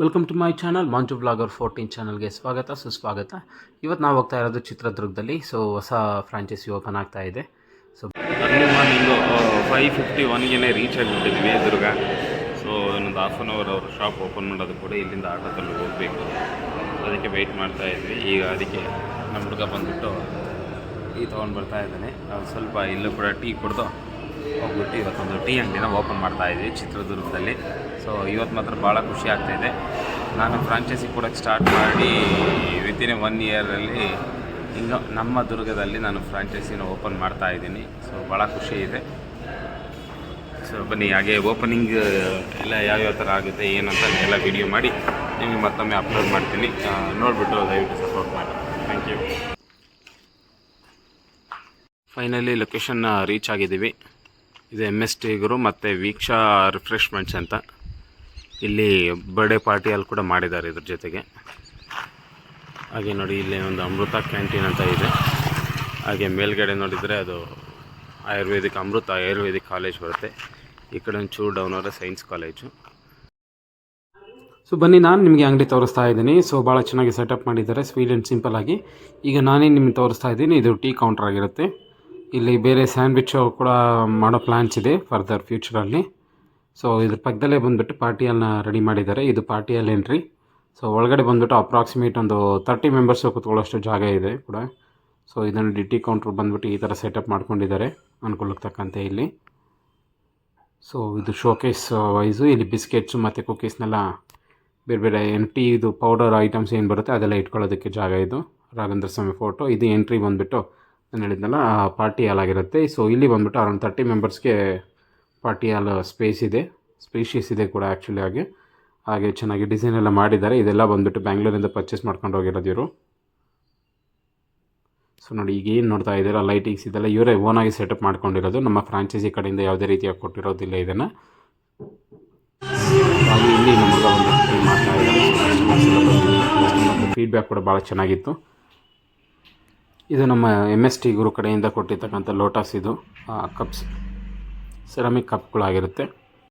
Welcome to my channel Manju blogger fourteen ಚಾನಲ್ಗೆ ಸ್ವಾಗತ, ಸುಸ್ವಾಗತ. ಇವತ್ತು ನಾವು ಹೋಗ್ತಾ ಇರೋದು ಚಿತ್ರದುರ್ಗದಲ್ಲಿ ಸೊ ಹೊಸ ಫ್ರಾಂಚೈಸಿ ಓಪನ್ ಆಗ್ತಾ ಇದೆ. So early morning five fifty ಒನ್ಗೆ reach ಆಗಿಬಿಟ್ಟಿದ್ವಿ ದುರ್ಗ. ಸೊ ಇನ್ನೊಂದು ಹಾಫ್ ಆನ್ ಅವರ್ ಅವ್ರ ಶಾಪ್ ಓಪನ್ ಮಾಡೋದು ಕೂಡ ಇಲ್ಲಿಂದ ಆಟೋದಲ್ಲಿ ಹೋಗಬೇಕು. ಅದಕ್ಕೆ ವೆಯ್ಟ್ ಮಾಡ್ತಾ ಇದ್ವಿ. ಈಗ ಅದಕ್ಕೆ ನಮ್ಮ ಹುಡುಗ ಬಂದುಬಿಟ್ಟು ಟೀ ತೊಗೊಂಡು ಬರ್ತಾ ಇದ್ದಾನೆ. ಸ್ವಲ್ಪ ಇಲ್ಲೂ ಕೂಡ ಟೀ ಕುಡ್ದು ಹೋಗ್ಬಿಟ್ಟು ಇವತ್ತೊಂದು ಟೀ ಅಂಗಡಿನ ಓಪನ್ ಮಾಡ್ತಾ ಇದ್ವಿ, ಚಿತ್ರದುರ್ಗದಲ್ಲಿ. ಸೊ ಇವತ್ತು ಮಾತ್ರ ಭಾಳ ಖುಷಿ ಆಗ್ತಾಯಿದೆ ನಾನು ಫ್ರಾಂಚೈಸಿ ಕೊಡೋಕ್ಕೆ ಸ್ಟಾರ್ಟ್ ಮಾಡಿ ವಿತಿನ್ ಒನ್ ಇಯರಲ್ಲಿ ಇನ್ನು ನಮ್ಮ ದುರ್ಗದಲ್ಲಿ ನಾನು ಫ್ರಾಂಚೈಸಿನ ಓಪನ್ ಮಾಡ್ತಾ ಇದ್ದೀನಿ. ಸೊ ಭಾಳ ಖುಷಿ ಇದೆ. ಸೊ ಬನ್ನಿ, ಹಾಗೆ ಓಪನಿಂಗ್ ಎಲ್ಲ ಯಾವ್ಯಾವ ಥರ ಆಗುತ್ತೆ ಏನಂತ ಎಲ್ಲ ವಿಡಿಯೋ ಮಾಡಿ ನಿಮಗೆ ಮತ್ತೊಮ್ಮೆ ಅಪ್ಲೋಡ್ ಮಾಡ್ತೀನಿ. ನೋಡಿಬಿಟ್ಟು ದಯವಿಟ್ಟು ಸಪೋರ್ಟ್ ಮಾಡಿ. ಥ್ಯಾಂಕ್ ಯು ಫೈನಲಿ ಲೊಕೇಶನ್ನ ರೀಚ್ ಆಗಿದ್ದೀವಿ. ಇದು ಎಂ ಎಸ್ ಟಿ ಗುರು ಮತ್ತು ವೀಕ್ಷಾ ರಿಫ್ರೆಶ್ಮೆಂಟ್ಸ್ ಅಂತ. ಇಲ್ಲಿ ಬರ್ಡೇ ಪಾರ್ಟಿಯಲ್ಲಿ ಕೂಡ ಮಾಡಿದ್ದಾರೆ ಇದ್ರ ಜೊತೆಗೆ. ಹಾಗೆ ನೋಡಿ, ಇಲ್ಲಿ ಒಂದು ಅಮೃತ ಕ್ಯಾಂಟೀನ್ ಅಂತ ಇದೆ. ಹಾಗೆ ಮೇಲ್ಗಡೆ ನೋಡಿದರೆ ಅದು ಆಯುರ್ವೇದಿಕ್ ಅಮೃತ ಆಯುರ್ವೇದಿಕ್ ಕಾಲೇಜ್ ಬರುತ್ತೆ. ಈ ಕಡೆ ಚೂರು ಡೌನ್ ಅವರ ಸೈನ್ಸ್ ಕಾಲೇಜು ಸೊ ಬನ್ನಿ, ನಾನು ನಿಮಗೆ ಅಂಗಡಿ ತೋರಿಸ್ತಾ ಇದ್ದೀನಿ. ಸೊ ಭಾಳ ಚೆನ್ನಾಗಿ ಸೆಟಪ್ ಮಾಡಿದ್ದಾರೆ ಸ್ವೀಟ್ ಆ್ಯಂಡ್ ಸಿಂಪಲ್ ಆಗಿ. ಈಗ ನಾನೇ ನಿಮಗೆ ತೋರಿಸ್ತಾ ಇದ್ದೀನಿ, ಇದು ಟೀ ಕೌಂಟರ್ ಆಗಿರುತ್ತೆ. ಇಲ್ಲಿ ಬೇರೆ ಸ್ಯಾಂಡ್ವಿಚ್ ಕೂಡ ಮಾಡೋ ಪ್ಲಾನ್ಸ್ ಇದೆ ಫರ್ದರ್ ಫ್ಯೂಚರಲ್ಲಿ ಸೊ ಇದ್ರ ಪಕ್ಕದಲ್ಲೇ ಬಂದುಬಿಟ್ಟು ಪಾರ್ಟಿಯನ್ನ ರೆಡಿ ಮಾಡಿದ್ದಾರೆ. ಇದು ಪಾರ್ಟಿಯಲ್ ಎಂಟ್ರಿ ಸೊ ಒಳಗಡೆ ಬಂದುಬಿಟ್ಟು ಅಪ್ರಾಕ್ಸಿಮೇಟ್ ಒಂದು ತರ್ಟಿ ಮೆಂಬರ್ಸು ಕೂತ್ಕೊಳ್ಳೋಷ್ಟು ಜಾಗ ಇದೆ ಕೂಡ. ಸೊ ಇದನ್ನು ಡಿ ಟಿ ಕೌಂಟ್ರ್ ಬಂದುಬಿಟ್ಟು ಈ ಥರ ಸೆಟಪ್ ಮಾಡ್ಕೊಂಡಿದ್ದಾರೆ ಅನುಕೂಲಕ್ಕೆ ತಕ್ಕಂತೆ ಇಲ್ಲಿ. ಸೊ ಇದು ಶೋಕೇಸ್ ವೈಸು ಇಲ್ಲಿ ಬಿಸ್ಕೆಟ್ಸು ಮತ್ತು ಕುಕೀಸ್ನೆಲ್ಲ ಬೇರೆ ಬೇರೆ ಎಂಟಿ ಇದು ಪೌಡರ್ ಐಟಮ್ಸ್ ಏನು ಬರುತ್ತೆ ಅದೆಲ್ಲ ಇಟ್ಕೊಳ್ಳೋದಕ್ಕೆ ಜಾಗ ಇದು. ರಾಘವೇಂದ್ರ ಸ್ವಾಮಿ ಫೋಟೋ ಇದು ಎಂಟ್ರಿ ಬಂದುಬಿಟ್ಟು ಹೇಳಿದ್ನಲ್ಲ ಪಾರ್ಟಿ ಹಾಲ್ ಆಗಿರುತ್ತೆ. ಸೊ ಇಲ್ಲಿ ಬಂದುಬಿಟ್ಟು ಅರೌಂಡ್ ತರ್ಟಿ ಮೆಂಬರ್ಸ್ಗೆ ಪಾರ್ಟಿ ಹಾಲ್ ಸ್ಪೇಸ್ ಇದೆ. ಸ್ಪೇಷಿಯಸ್ ಇದೆ ಕೂಡ ಆ್ಯಕ್ಚುಲಿ ಹಾಗೆ. ಹಾಗೆ ಚೆನ್ನಾಗಿ ಡಿಸೈನ್ ಎಲ್ಲ ಮಾಡಿದ್ದಾರೆ. ಇದೆಲ್ಲ ಬಂದುಬಿಟ್ಟು ಬ್ಯಾಂಗ್ಳೂರಿಂದ ಪರ್ಚೇಸ್ ಮಾಡ್ಕೊಂಡು ಹೋಗಿರೋದು ಇವರು. ಸೊ ನೋಡಿ, ಈಗ ಏನು ನೋಡ್ತಾ ಇದ್ದೀರಾ? ಲೈಟಿಂಗ್ಸ್ ಇದೆಲ್ಲ ಇವರೇ ಓನಾಗಿ ಸೆಟಪ್ ಮಾಡ್ಕೊಂಡಿರೋದು. ನಮ್ಮ ಫ್ರಾಂಚೈಸಿ ಕಡೆಯಿಂದ ಯಾವುದೇ ರೀತಿಯಾಗಿ ಕೊಟ್ಟಿರೋದಿಲ್ಲ ಇದನ್ನು. ಇಲ್ಲಿ ಫೀಡ್ಬ್ಯಾಕ್ ಕೂಡ ಭಾಳ ಚೆನ್ನಾಗಿತ್ತು. ಇದು ನಮ್ಮ ಎಂ ಎಸ್ ಟಿ ಗುರು ಕಡೆಯಿಂದ ಕೊಟ್ಟಿರ್ತಕ್ಕಂಥ ಲೋಟಸ್ ಇದು ಕಪ್ಸ್ ಸೆರಾಮಿಕ್ ಕಪ್ಗಳಾಗಿರುತ್ತೆ